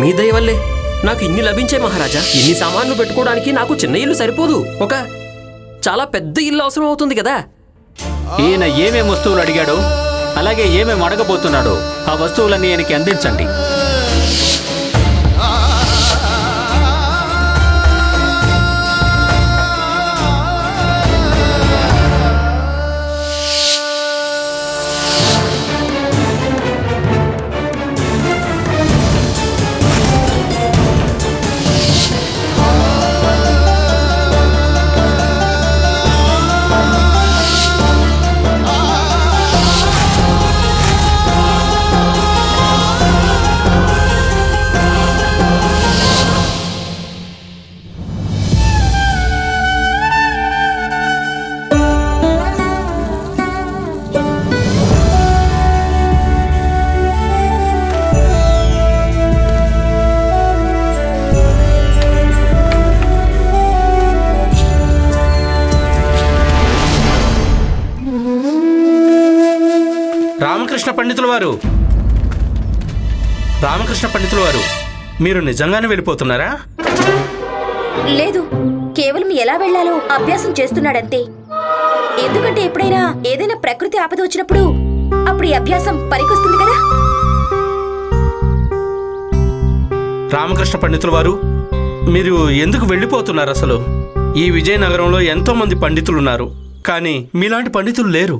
మీ దయ వల్లే నాకు ఇన్ని లభించే మహారాజా. ఇన్ని సామాన్లు పెట్టుకోవడానికి నాకు చిన్న ఇల్లు సరిపోదు. ఒక చాలా పెద్ద ఇల్లు అవసరం అవుతుంది కదా. ఈయన ఏమేం వస్తువులు అడిగాడో అలాగే ఏమేం అడగబోతున్నాడో ఆ వస్తువులన్నీ ఆయనకి అందించండి. రామకృష్ణ పండితుల వారు. రామకృష్ణ పండితుల వారు మీరు నిజంగానే వెళ్ళిపోతున్నారా? లేదు కేవలం ఎలా వెళ్ళాలో అభ్యాసం చేస్తున్నాడంతే. ఎందుకంటే ఎప్పుడైనా ఏదైనా ప్రకృతి ఆపద వచ్చినప్పుడు అప్పుడు ఈ అభ్యాసం పనికొస్తుంది కదా. రామకృష్ణ పండితుల వారు మీరు ఎందుకు వెళ్ళిపోతున్నారు అసలు? ఈ విజయనగరంలో ఎంతో మంది పండితులు ఉన్నారు కానీ మీలాంటి పండితులు లేరు.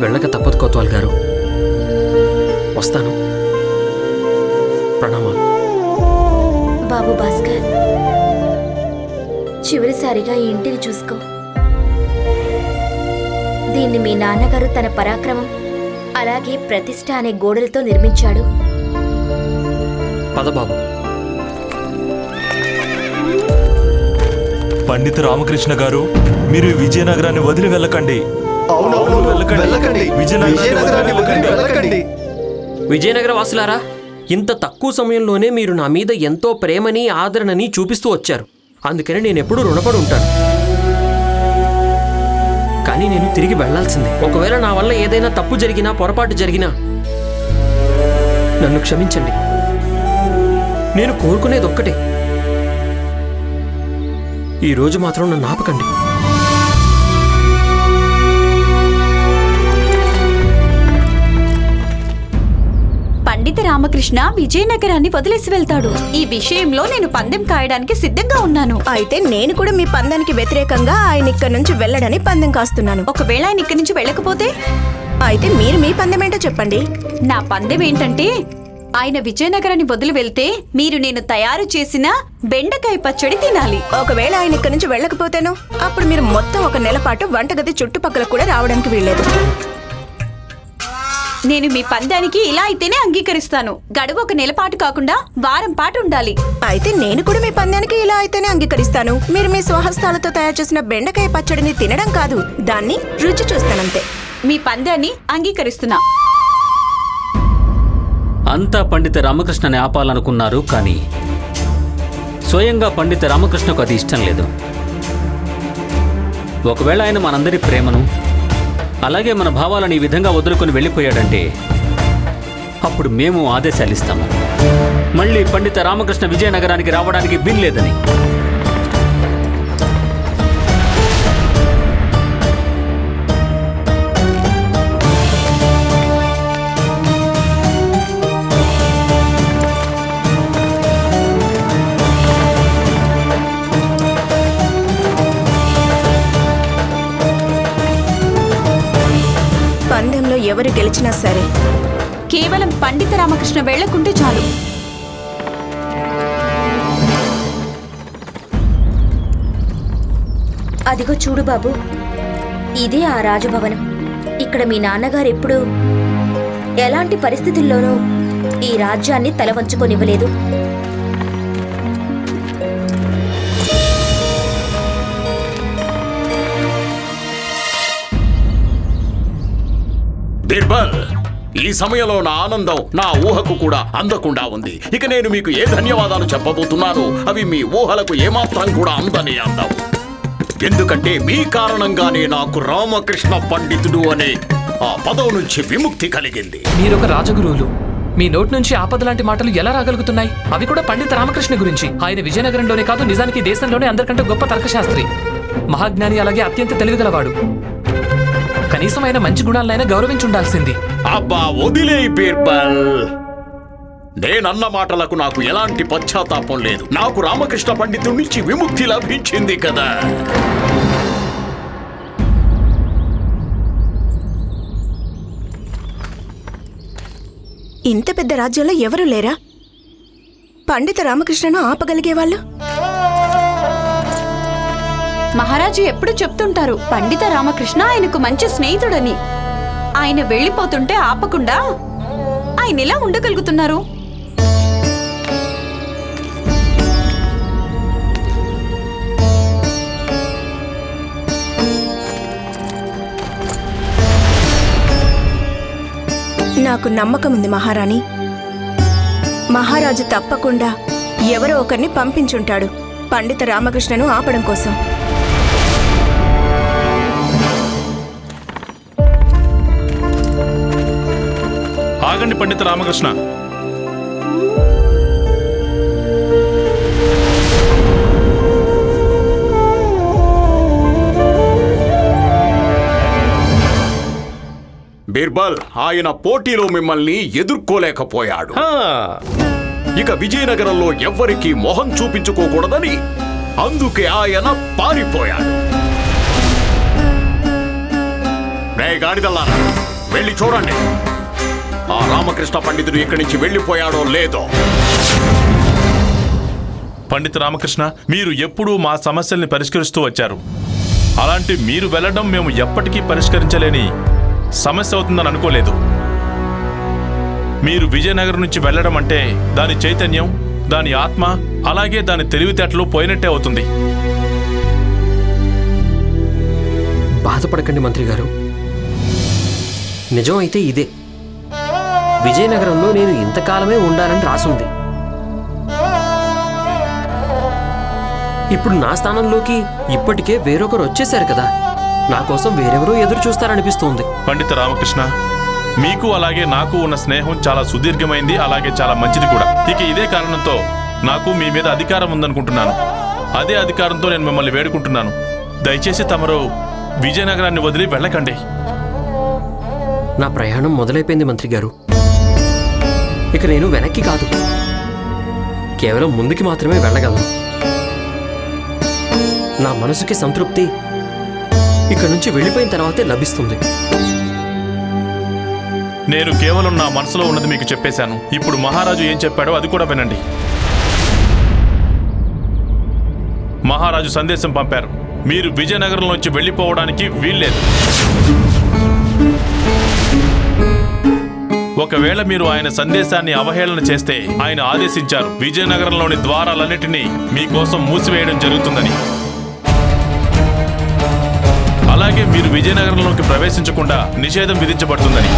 వెళ్ళక తప్పదు కోత్వాల్ గారు. వస్తాను. ప్రణామాలు. బాబు భాస్కర్ చివరిసారిగా ఈ ఇంటిని చూసుకో. దీన్ని మీ నాన్నగారు తన పరాక్రమం అలాగే ప్రతిష్ట అనే గోడలతో నిర్మించాడు. పద బాబు. పండిత రామకృష్ణ గారు మీరు విజయనగరాన్ని వదిలి వెళ్ళకండి. అవునవును. వెళ్ళకండి. విజయనగరాన్ని వదిలి వెళ్ళకండి. విజయనగర వాసులారా ఇంత తక్కువ సమయంలోనే మీరు నా మీద ఎంతో ప్రేమని ఆదరణని చూపిస్తూ వచ్చారు. అందుకని నేను ఎప్పుడూ రుణపడి ఉంటాను. కానీ నేను తిరిగి వెళ్ళాల్సిందే. ఒకవేళ నా వల్ల ఏదైనా తప్పు జరిగినా పొరపాటు జరిగినా నన్ను క్షమించండి. నేను కోరుకునేది ఒక్కటే. ఈ రోజు మాత్రం నన్ను ఆపకండి. పండిత రామకృష్ణ విజయనగరాన్ని వదిలేసి వెళ్తాడు. ఈ విషయంలో నేను పందెం కాయడానికి సిద్ధంగా ఉన్నాను. అయితే నేను కూడా మీ పందానికి వ్యతిరేకంగా ఆయన ఇక్కడి నుంచి వెళ్ళడని పందెం కాస్తున్నాను. ఒకవేళ ఆయన ఇక్కడి నుంచి వెళ్ళకపోతే? అయితే మీరు మీ పందెం ఏంటో చెప్పండి. నా పందెం ఏంటంటే ఆయన విజయనగరాన్ని వదిలి వెళ్తే మీరు నేను తయారు చేసిన బెండకాయ పచ్చడి తినాలి. ఒకవేళ ఆయన ఇక్కడి నుంచి వెళ్ళకపోతేను అప్పుడు మీరు మొత్తం ఒక నెల పాటు వంటగది చుట్టుపక్కల కూడా రావడానికి వీల్లేదు. నేను మీ పందానికి ఇలా అయితేనే అంగీకరిస్తాను. గడువు ఒక నెల పాటు కాకుండా వారం పాటు ఉండాలి. అయితే నేను కూడా మీ పందానికి ఇలా అయితేనే అంగీకరిస్తాను. మీరు మీ స్వహస్తాలతో తయారు చేసిన బెండకాయ పచ్చడిని తినడం కాదు దాన్ని రుచి చూస్తానంతే. మీ పందాన్ని అంగీకరిస్తున్నా. అంతా పండిత రామకృష్ణని ఆపాలనుకున్నారు కానీ స్వయంగా పండిత రామకృష్ణకు అది ఇష్టం లేదు. ఒకవేళ ఆయన మనందరి ప్రేమను అలాగే మన భావాలను ఈ విధంగా వదులుకొని వెళ్ళిపోయాడంటే అప్పుడు మేము ఆదేశాలు ఇస్తాము. మళ్ళీ పండిత రామకృష్ణ విజయనగరానికి రావడానికి వీల్లేదని. ఎవరు గెలిచినా సరే. కేవలం పండిత రామకృష్ణ వెళ్ళకుంటే చాలు. అదిగో చూడు బాబు. ఇదే ఆ రాజభవనం. ఇక్కడ మీ నాన్నగారు ఎప్పుడు ఎలాంటి పరిస్థితుల్లోనూ ఈ రాజ్యాన్ని తల వంచుకొనివ్వలేదు బిర్బల్ ఈ సమయంలో నా ఆనందం నా ఊహకు కూడా అందకుండా ఉంది. ఇక నేను మీకు ఏ ధన్యవాదాలు చెప్పబోతున్నాను అవి మీ ఊహలకు ఏమాత్రం కూడా అందని అందం ఎందుకంటే మీ కారణంగానే నాకు రామకృష్ణ పండితుడు అనే ఆ పదవి నుంచి విముక్తి కలిగింది. మీరొక రాజగురువులు. మీ నోటి నుంచి ఆపద లాంటి మాటలు ఎలా రాగలుగుతున్నాయి? అవి కూడా పండిత రామకృష్ణ గురించి. ఆయన విజయనగరంలోనే కాదు నిజానికి దేశంలోనే అందరికంటే గొప్ప తర్కశాస్త్రి. మహాజ్ఞాని అలాగే అత్యంత తెలివిగలవాడు. కనీసం ఆయన మంచి గుణాలనైనా గౌరవించి ఉండాల్సింది అబ్బా వదిలే బీర్బల్. నేనన్న మాటలకు నాకు ఎలాంటి పశ్చాత్తాపం లేదు. నాకు రామకృష్ణ పండితుడి నుంచి విముక్తి లభించింది కదా. ఇంత పెద్ద రాజ్యంలో ఎవరు లేరా? పండిత రామకృష్ణను ఆపగలిగే వాళ్ళు మహారాజు ఎప్పుడు చెప్తుంటారు పండిత రామకృష్ణ ఆయనకు మంచి స్నేహితుడని. ఆయన వెళ్ళిపోతుంటే ఆపకుండా ఆయన ఎలా ఉండగలుగుతున్నారు? నాకు నమ్మకం ఉంది మహారాణి. మహారాజు తప్పకుండా ఎవరో ఒకరిని పంపించుంటాడు పండిత రామకృష్ణను ఆపడం కోసం. ఆగండి పండిత రామకృష్ణ. బీర్బల్ ఆయన పోటీలో మిమ్మల్ని ఎదుర్కోలేకపోయాడు. ఇక విజయనగరంలో ఎవ్వరికీ మొహం చూపించుకోకూడదని అందుకే ఆయన పారిపోయాడు. రే గాడిదల్లారా వెళ్ళి చూడండి. ఆ రామకృష్ణ పండితుడు ఇక్కడి నుంచి వెళ్ళిపోయాడో లేదో? పండిత రామకృష్ణ మీరు ఎప్పుడూ మా సమస్యల్ని పరిష్కరిస్తూ వచ్చారు. అలాంటి మీరు వెళ్ళడం మేము ఎప్పటికీ పరిష్కరించలేని సమస్య అవుతుందని అనుకోలేదు. మీరు విజయనగరం నుంచి వెళ్ళడం అంటే దాని చైతన్యం దాని ఆత్మ అలాగే దాని తెలివితేటలు పోయినట్టే అవుతుంది. బాధపడకండి మంత్రి గారు. నిజం అయితే ఇదే. విజయనగరంలో నేను ఇంతకాలమే ఉండాలని రాసుంది. ఇప్పుడు నా స్థానంలోకి ఇప్పటికే వేరొకరు వచ్చేశారు కదా. నా కోసం వేరెవరో ఎదురు చూస్తారనిపిస్తోంది. పండిత రామకృష్ణ మీకు అలాగే నాకు ఉన్న స్నేహం చాలా సుదీర్ఘమైంది అలాగే చాలా మంచిది కూడా. ఇక ఇదే కారణంతో నాకు మీ మీద అధికారం ఉందనుకుంటున్నాను. అదే అధికారంతో నేను మిమ్మల్ని వేడుకుంటున్నాను. దయచేసి తమరు విజయనగరాన్ని వదిలి వెళ్ళకండి. నా ప్రయాణం మొదలైపోయింది మంత్రి గారు. ఇక నేను వెనక్కి కాదు. కేవలం ముందుకి మాత్రమే వెళ్ళగలను. నా మనసుకి సంతృప్తి ఇక్కడి నుంచి వెళ్ళిపోయిన తర్వాతే లభిస్తుంది. నేను కేవలం నా మనసులో ఉన్నది మీకు చెప్పేశాను. ఇప్పుడు మహారాజు ఏం చెప్పాడో అది కూడా వినండి. మహారాజు సందేశం పంపారు. మీరు విజయనగరంలోంచి వెళ్ళిపోవడానికి వీల్లేదు. ఒకవేళ మీరు ఆయన సందేశాన్ని అవహేళన చేస్తే ఆయన ఆదేశించారు. విజయనగరంలోని ద్వారాలన్నిటినీ మీకోసం మూసివేయడం జరుగుతుందని. అలాగే మీరు విజయనగరంలోకి ప్రవేశించకుండా నిషేధం విధించబడుతుందని.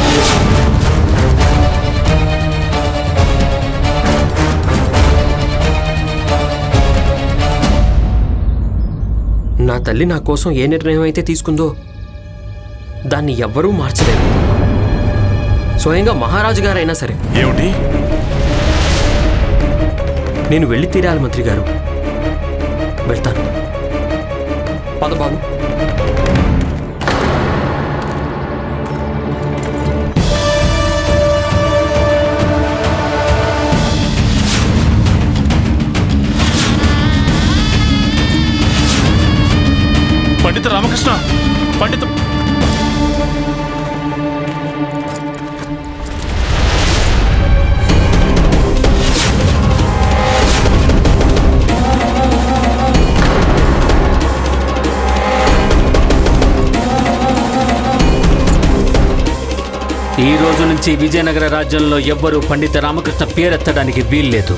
నా తల్లి నా కోసం ఏ నిర్ణయం అయితే తీసుకుందో దాన్ని ఎవ్వరూ మార్చలేరు. స్వయంగా మహారాజు గారైనా సరే. ఏమిటి? నేను వెళ్ళి తీరాలి మంత్రి గారు. వెళ్తాను. పద బాబు. పండిత రామకృష్ణ పండిత ఈ రోజు నుంచి విజయనగర రాజ్యంలో ఎవ్వరూ పండిత రామకృష్ణ పేరెత్తడానికి వీల్లేదు.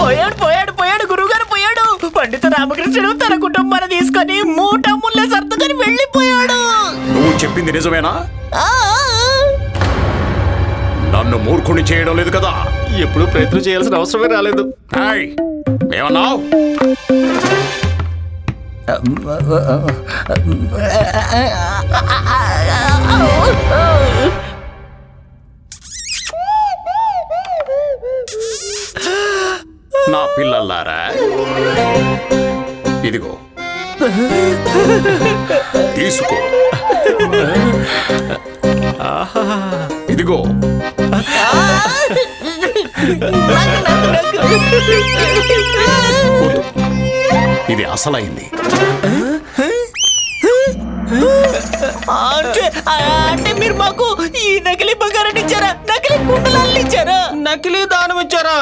పోయాడు పోయాడు పోయాడు గురువుగారు పోయాడు. పండిత రామకృష్ణుడు తన కుటుంబాన్ని తీసుకొని మూట ముళ్ళ సర్దుకొని వెళ్ళిపోయాడు. నువ్వు చెప్పింది నిజమేనా. నన్ను మూర్ఖుని చేయడం లేదు కదా? ఎప్పుడు ప్రయత్నం చేయాల్సిన అవసరమే రాలేదు. ఏమన్నావ్? నా పిల్లల్లారా ఇదిగో. తీసుకో. ఇదిగో. వద్దు. ఇది అసలైంది. అంటే అంటే మీరు మాకు ఈ నకిలీ బంగారాన్ని ఇచ్చారా? నకిలీ కుండలాన్ని ఇచ్చారా? నకిలీ దానం ఇచ్చారా?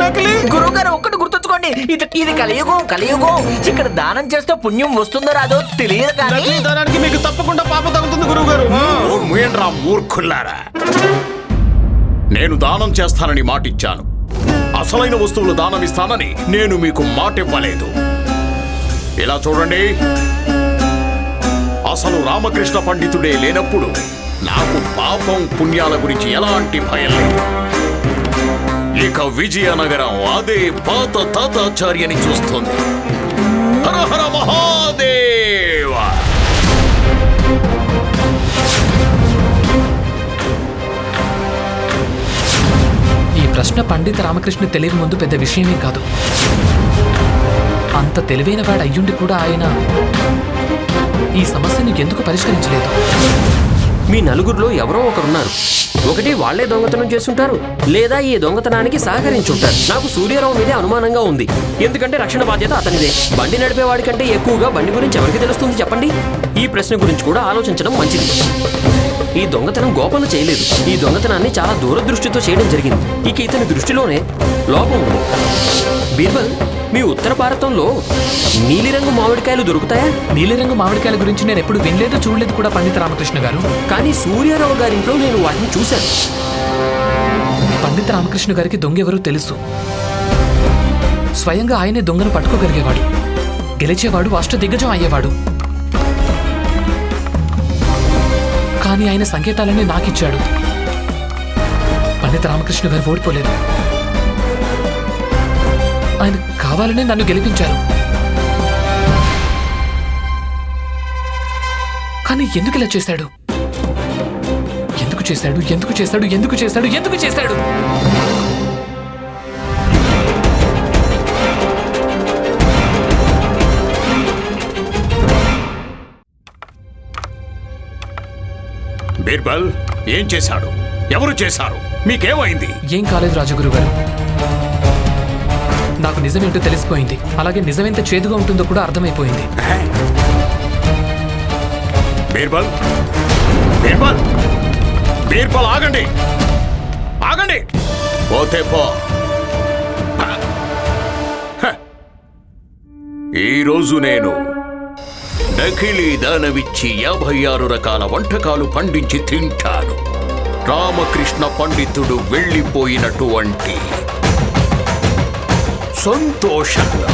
నకిలీ? గురువు గారు ఒక్కటి గుర్తుంచుకోండి. ఇది ఇది కలియుగం కలియుగం. ఇక్కడ దానం చేస్తే పుణ్యం వస్తుందో రాదో తెలియదు కానీ నకిలీ దానానికి మీకు తప్పకుండా పాప తగ్గుతుంది గురువు గారు. మూర్ఖుల్లారా. నేను దానం చేస్తానని మాటిచ్చాను. అసలైన వస్తువులు దానం ఇస్తానని నేను మీకు మాట ఇవ్వలేదు ఇలా చూడండి. అసలు రామకృష్ణ పండితుడే లేనప్పుడు నాకు పాపం పుణ్యాల గురించి ఎలాంటి భయం లేదు. ఇక విజయనగరం అదే పాత తాతాచార్యని చూస్తుంది. కృష్ణ ప్రశ్న పండిత రామకృష్ణ తెలియని ముందు పెద్ద విషయమే కాదు. అంత తెలివైన వాడు అయ్యుండి కూడా ఆయన ఈ సమస్యను ఎందుకు పరిష్కరించలేదు? మీ నలుగురిలో ఎవరో ఒకరున్నారు. ఒకటి వాళ్ళే దొంగతనం చేస్తుంటారు లేదా ఈ దొంగతనానికి సహకరించుంటారు. నాకు సూర్యరావు మీదే అనుమానంగా ఉంది. ఎందుకంటే రక్షణ బాధ్యత అతనిదే. బండి నడిపేవాడి కంటే ఎక్కువగా బండి గురించి ఎవరికి తెలుస్తుంది చెప్పండి? ఈ ప్రశ్న గురించి కూడా ఆలోచించడం మంచిది. ఈ దొంగతనం గోపన చేయలేదు. ఈ దొంగతనాన్ని చాలా దూరదృష్టితో చేయడం జరిగింది. ఇక ఇతని దృష్టిలోనే లోపం ఉంది. బీర్బల్ మీ ఉత్తర భారతంలో నీలిరంగు మామిడికాయలు దొరుకుతాయా? నీలిరంగు మామిడికాయల గురించి నేను ఎప్పుడు వినలేదు చూడలేదు కూడా పండిత రామకృష్ణ గారు. కానీ సూర్యారావు గారింట్లో నేను వాటిని చూశాను. పండిత రామకృష్ణ గారికి దొంగ ఎవరో తెలుసు. స్వయంగా ఆయనే దొంగను పట్టుకోగలిగేవాడు. గెలిచేవాడు అష్ట దిగ్గజం అయ్యేవాడు. కానీ ఆయన సంకేతాలన్నీ నాకిచ్చాడు. పండిత రామకృష్ణ గారు ఓడిపోలేదు. ఆయన కావాలనే నన్ను గెలిపించారు. కానీ ఎందుకు ఇలా చేశాడు? ఎందుకు చేశాడు? ఎందుకు చేశాడు? ఎందుకు చేశాడు? ఎందుకు చేశాడు? బీర్బల్ ఏం చేశాడు? ఎవరు చేశారు? మీకేమైంది? ఏం కాలేదు రాజగురు గారు. నాకు నిజమేంటో తెలిసిపోయింది. అలాగే నిజమెంత చేదుగా ఉంటుందో కూడా అర్థమైపోయింది. బీర్బల్ బీర్బల్ బీర్బల్ ఆగండి. ఆగండి. పోతే పో. ఈరోజు నేను నకిలీ దానవిచ్చి యాభై ఆరు రకాల వంటకాలు పండించి తింటాను. రామకృష్ణ పండితుడు వెళ్ళిపోయినటువంటి సంతోషంగా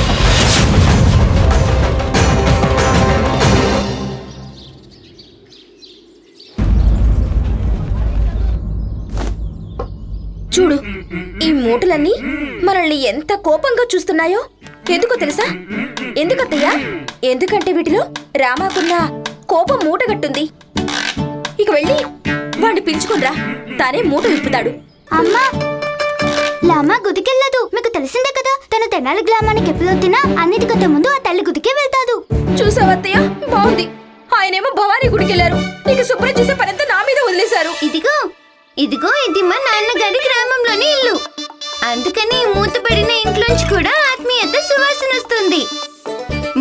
చూడు ఈ మూటలన్నీ మనల్ని ఎంత కోపంగా చూస్తున్నాయో? ఎందుకో తెలుసా? ఎందుకత్తయ్యా? ఎందుకంటే వీటిలో రామాకున్న కోపం మూటగట్టుంది. ఇక వెళ్ళి వాడిని పిలుచుకునిరా తానే మూట విప్పుతాడు. అమ్మా! లామా గుదికెళ్ళదు మీకు తెలిసిందే కదా తన తెనాలి గ్రామానికి ఎప్పుడు వచ్చినా అన్నిటికంటే ముందు ఆ తల్లి గుదికే వెళ్తాదు. చూసావత్తయ్య? బాగుంది. ఆయనేమో భవానీ గుడికెళ్ళారు నీకు శుభ్రం చేసే పనంతా నా మీద వదిలేశారు. ఇదిగో ఇదిగో ఇది మా నాన్నగారి గ్రామంలోని ఇల్లు. అందుకని మూతపడిన ఇంట్లోంచి కూడా ఆత్మీయత సువాసన వస్తుంది.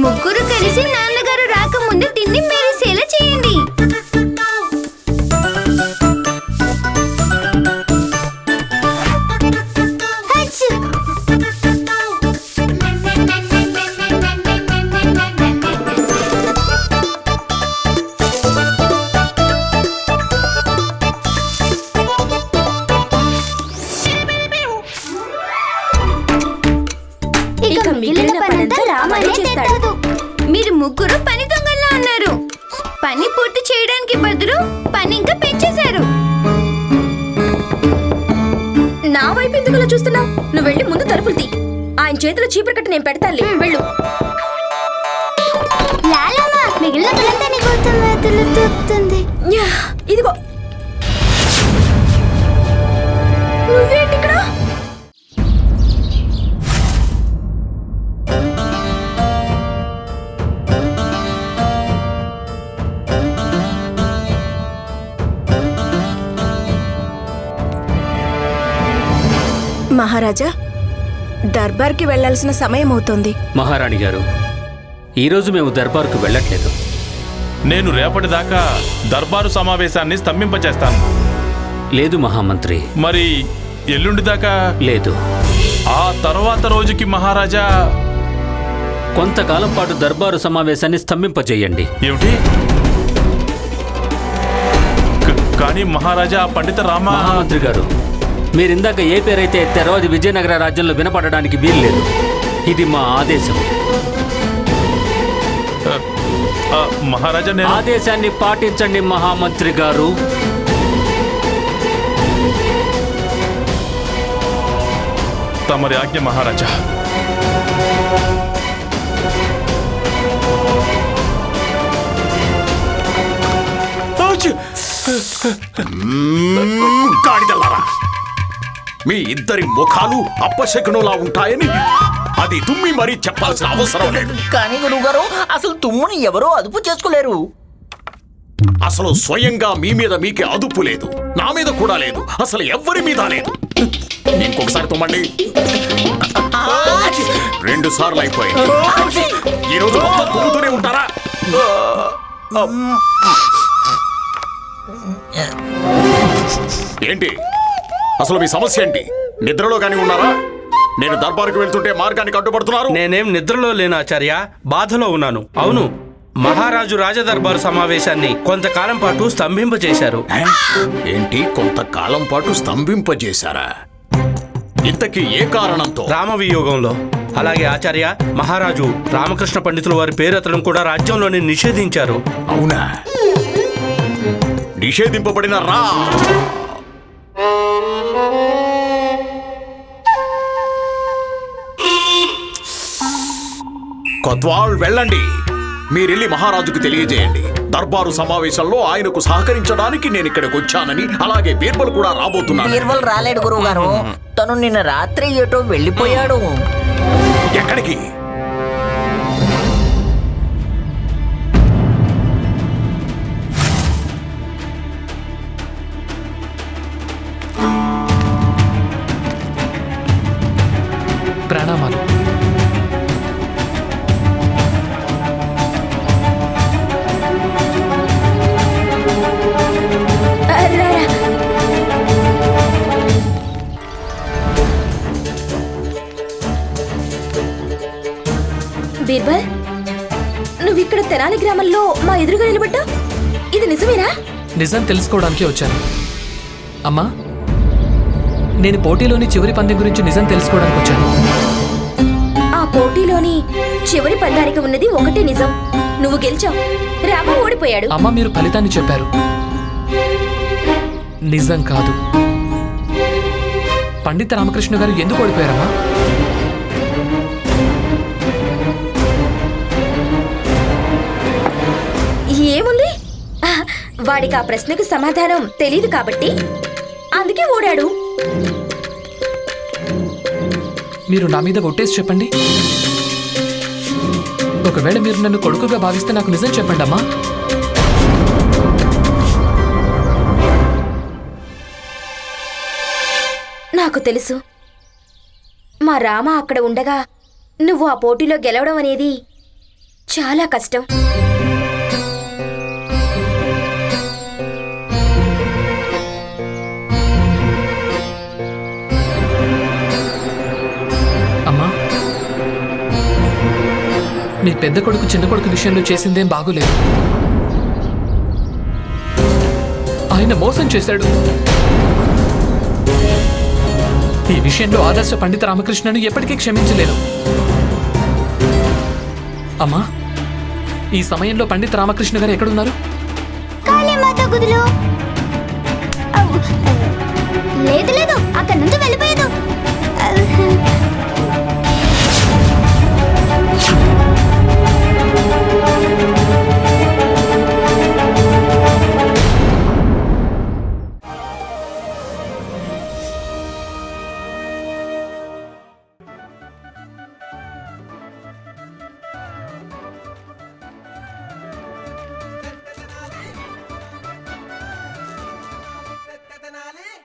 ముగ్గురు కలిసి నాన్నగారు రాకముందు దీన్ని మెరిసేలా చేయండి. అలా చూస్తున్నావు? నువ్వు వెళ్ళి ముందు తలుపులు తీ. ఆయన చేతిలో చీపురు కట్ట నేను పెడతానులే. వెళ్ళు. మిగిలిన పిల్లంతా ఇదిగో. నువ్వేంటి మహారాజా దర్బార్కి వెళ్ళాల్సిన సమయం అవుతోంది. మహారాణి గారు ఈరోజు మేము దర్బార్కు వెళ్ళట్లేదు. నేను రేపటిదాకా దర్బారు సమావేశాన్ని స్తంభింపచేస్తాను. లేదు మహామంత్రి. మరి ఎల్లుండి దాకా? లేదు. ఆ తర్వాత రోజుకి మహారాజా? కొంతకాలం పాటు దర్బారు సమావేశాన్ని స్తంభింపజేయండి. ఏమిటి? కానీ మహారాజా ఆ పండిత రామ మహామంత్రి గారు మీరిందాక ఏ పేరైతే ఎత్తారో అది విజయనగర రాజ్యంలో వినపడడానికి వీల్లేదు. ఇది మా ఆదేశం. ఆ, మహారాజా నేను ఆదేశాన్ని పాటించండి మహామంత్రి గారు. తమరి ఆజ్ఞ మహారాజా. మ్మ్, గాడిదలారా మీ ఇద్దరి ముఖాలు అప్పశకునులా ఉంటాయని అది తుమ్మి మరీ చెప్పాల్సిన అవసరం లేదు. కానీ గురువుగారు అసలు తుమ్ముని ఎవరో అదుపు చేసుకోలేరు. అసలు స్వయంగా మీ మీద మీకే అదుపు లేదు. నా మీద కూడా లేదు. అసలు ఎవ్వరి మీద లేదు. ఇంకొకసారి తుమ్మండి. రెండు సార్లు అయిపోయింది ఈ రోజు మొత్తం తుమ్ముతూనే ఉంటారా? ఏంటి? అసలు మీ సమస్య ఏంటి? నిద్రలో కానీ ఉన్నారా? నేను దర్బారుకు వెళ్తుంటే మార్గానికి అడ్డుపడుతున్నారు నేనేం నిద్రలో లేను ఆచార్య బాధలో ఉన్నాను. అవును మహారాజు రాజదర్బారు సమావేశాన్ని కొంతకాలం పాటు స్తంభింపజేశారు. ఏంటి? కొంతకాలం పాటు స్తంభింపజేశారా? ఇంతకీ ఏ కారణంతో? రామవియోగంలో అలాగే ఆచార్య మహారాజు రామకృష్ణ పండితుల వారి పేరు ఎత్తడం కూడా రాజ్యంలోనే నిషేధించారు. అవునా? నిషేధింపబడిన రా! కొత్వాల్ వెళ్ళండి. మీరెళ్ళి మహారాజుకు తెలియజేయండి. దర్బారు సమావేశంలో ఆయనకు సహకరించడానికి నేను ఇక్కడికి వచ్చానని అలాగే బీర్బల్ కూడా రాబోతున్నాను బీర్బల్ రాలేడు గురువుగారు. తను నిన్న రాత్రి ఏటో వెళ్ళిపోయాడు. ఎక్కడికి? నిజం తెలుసుకోవడానికి వచ్చాను. అమ్మా నేను పోటీలోని చివరి పందెం గురించి నిజం తెలుసుకోవడానికి వచ్చాను. ఆ పోటీలోని చివరి పందానికి ఉన్నది ఒకటే నిజం. నువ్వు గెలిచావు. రామ ఓడిపోయాడు. అమ్మ మీరు ఫలితాన్ని చెప్పారు. నిజం కాదు. పండిత రామకృష్ణ గారు ఎందుకు ఓడిపోయారమ్మా? వాడికి ఆ ప్రశ్నకు సమాధానం తెలియదు కాబట్టి అందుకే ఓడాడు. మీరు నా మీద ఒట్టేసి చెప్పండి. ఒకవేళ మీరు నన్ను కొడుకుగా భావిస్తే నాకు నిజం చెప్పండి అమ్మా. నాకు తెలుసు. మా రామ అక్కడ ఉండగా నువ్వు ఆ పోటీలో గెలవడం అనేది చాలా కష్టం. మీ పెద్ద కొడుకు చిన్న కొడుకు విషయంలో చేసిందేం బాగోలేదు. ఆయన మోసం చేశాడు. ఈ విషయంలో ఆదర్శ పండిత రామకృష్ణను ఎప్పటికీ క్షమించలేను. అమ్మా ఈ సమయంలో పండిత రామకృష్ణ గారు ఎక్కడున్నారు? లేదు లేదు అక్కడి నుంచి వెళ్ళిపోయేదు.